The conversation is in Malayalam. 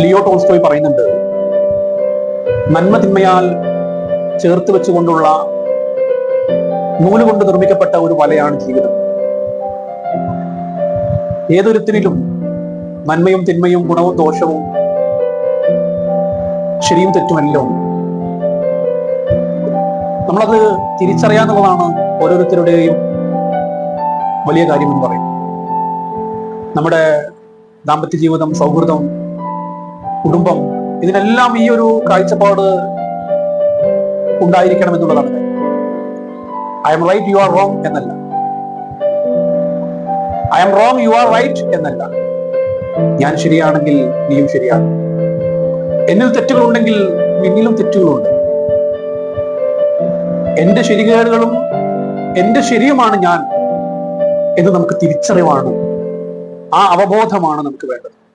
ലിയോ ടോൾസ്റ്റോയ് പറയുന്നുണ്ട് നന്മ തിന്മയാൽ ചേർത്ത് വെച്ചുകൊണ്ടുള്ള നൂലുകൊണ്ട് നിർമ്മിക്കപ്പെട്ട ഒരു വലയാണ് ജീവിതം ഏതൊരുത്തിനിലും നന്മയും തിന്മയും ഗുണവും ദോഷവും ശരിയും തെറ്റുമല്ലോ. നമ്മളത് തിരിച്ചറിയാന്നുള്ളതാണ് ഓരോരുത്തരുടെയും വലിയ കാര്യം എന്ന് പറയും നമ്മുടെ ദാമ്പത്യ ജീവിതം സൗഹൃദം കുടുംബം ഇതിനെല്ലാം ഈ ഒരു കാഴ്ചപ്പാട് ഉണ്ടായിരിക്കണം എന്നുള്ളതാണ് I'm right you are wrong എന്നല്ല. I'm wrong you are right എന്നല്ല. ഞാൻ ശരിയാണെങ്കിൽ നീയും ശരിയാണ്. എന്നിൽ തെറ്റുകളുണ്ടെങ്കിൽ നിന്നിലും തെറ്റുകളുണ്ട്. എന്റെ ശരികേടുകളും എന്റെ ശരിയുമാണ് ഞാൻ എന്ന് നമുക്ക് തിരിച്ചറിവാണ്. ആ അവബോധമാണ് നമുക്ക് വേണ്ടത്.